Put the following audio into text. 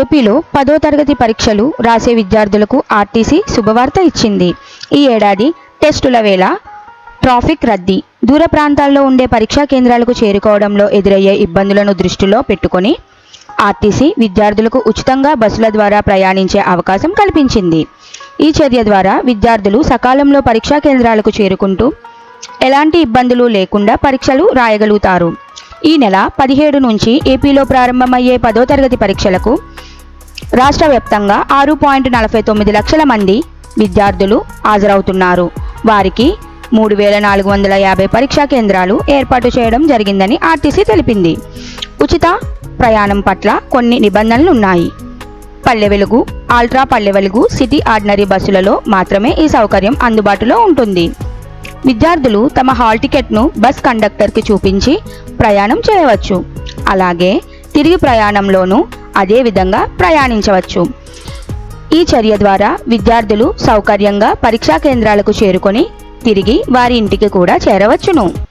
ఏపీలో పదో తరగతి పరీక్షలు రాసే విద్యార్థులకు ఆర్టీసీ శుభవార్త ఇచ్చింది. ఈ ఏడాది టెస్టుల వేళ ట్రాఫిక్ రద్దీ దూర ప్రాంతాల్లో ఉండే పరీక్షా కేంద్రాలకు చేరుకోవడంలో ఎదురయ్యే ఇబ్బందులను దృష్టిలో పెట్టుకొని ఆర్టీసీ విద్యార్థులకు ఉచితంగా బస్సుల ద్వారా ప్రయాణించే అవకాశం కల్పించింది. ఈ చర్య ద్వారా విద్యార్థులు సకాలంలో పరీక్షా కేంద్రాలకు చేరుకుంటూ ఎలాంటి ఇబ్బందులు లేకుండా పరీక్షలు రాయగలుగుతారు. ఈ నెల పదిహేడు నుంచి ఏపీలో ప్రారంభమయ్యే పదో తరగతి పరీక్షలకు రాష్ట్ర వ్యాప్తంగా ఆరు పాయింట్ నలభై తొమ్మిది లక్షల మంది విద్యార్థులు హాజరవుతున్నారు. వారికి మూడు వేల నాలుగు వందల యాభై పరీక్షా కేంద్రాలు ఏర్పాటు చేయడం జరిగిందని ఆర్టీసీ తెలిపింది. ఉచిత ప్రయాణం పట్ల కొన్ని నిబంధనలు ఉన్నాయి. Palle Velugu ultra Palle Velugu city ordinary బస్సులలో మాత్రమే ఈ సౌకర్యం అందుబాటులో ఉంటుంది. విద్యార్థులు తమ హాల్ టికెట్ను బస్ కండక్టర్కి చూపించి ప్రయాణం చేయవచ్చు. అలాగే తిరిగి ప్రయాణంలోనూ అదేవిధంగా ప్రయాణించవచ్చు. ఈ చర్య ద్వారా విద్యార్థులు సౌకర్యంగా పరీక్షా కేంద్రాలకు చేరుకొని తిరిగి వారి ఇంటికి కూడా చేరవచ్చును.